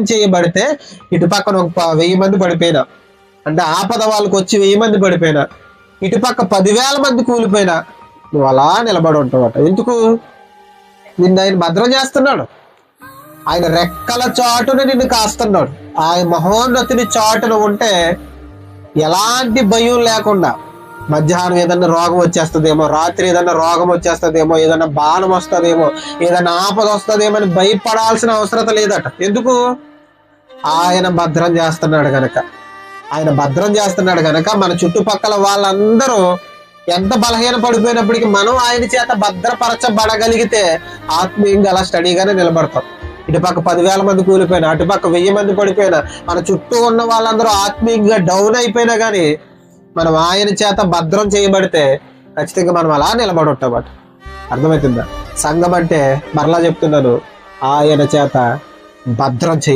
చేయబడితే ఇటు పక్కన ఒక వెయ్యి మంది పడిపోయినా. అంటే ఆపద వాళ్ళకి వచ్చి వెయ్యి మంది పడిపోయినా. ఇటు పక్క పదివేల మంది కూలిపోయినా. నువ్వు అలా నిలబడి ఉంటావట. ఎందుకు? నిన్ను ఆయన భద్రం చేస్తున్నాడు. ఆయన రెక్కల చాటున నిన్ను కాస్తున్నాడు. ఆయన మహోన్నతిని చాటున ఉంటే ఎలాంటి భయం లేకుండా మధ్యాహ్నం ఏదన్నా రోగం వచ్చేస్తుందేమో రాత్రి ఏదన్నా రోగం వచ్చేస్తుందేమో ఏదన్నా బాణం వస్తుందేమో ఏదన్నా ఆపద వస్తుందేమో అని భయపడాల్సిన అవసరత లేదట. ఎందుకు? ఆయన భద్రం చేస్తున్నాడు గనక. ఆయన భద్రం చేస్తున్నాడు గనక మన చుట్టుపక్కల వాళ్ళందరూ ఎంత బలహీన పడిపోయినప్పటికీ మనం ఆయన చేత భద్రపరచబడగలిగితే ఆత్మీయంగా అలా స్టడీగానే నిలబడతాం. ఇటుపక్క పదివేల మంది కూలిపోయినా అటుపక్క వెయ్యి మంది పడిపోయినా మన చుట్టూ ఉన్న వాళ్ళందరూ ఆత్మీయంగా డౌన్ అయిపోయినా కానీ మనం ఆయన చేత భద్రం చేయబడితే ఖచ్చితంగా మనం అలా నిలబడి ఉంటామట అర్థమవుతుందా సంఘం అంటే మరలా చెప్తున్నాను ఆయన చేత భద్రం చేయ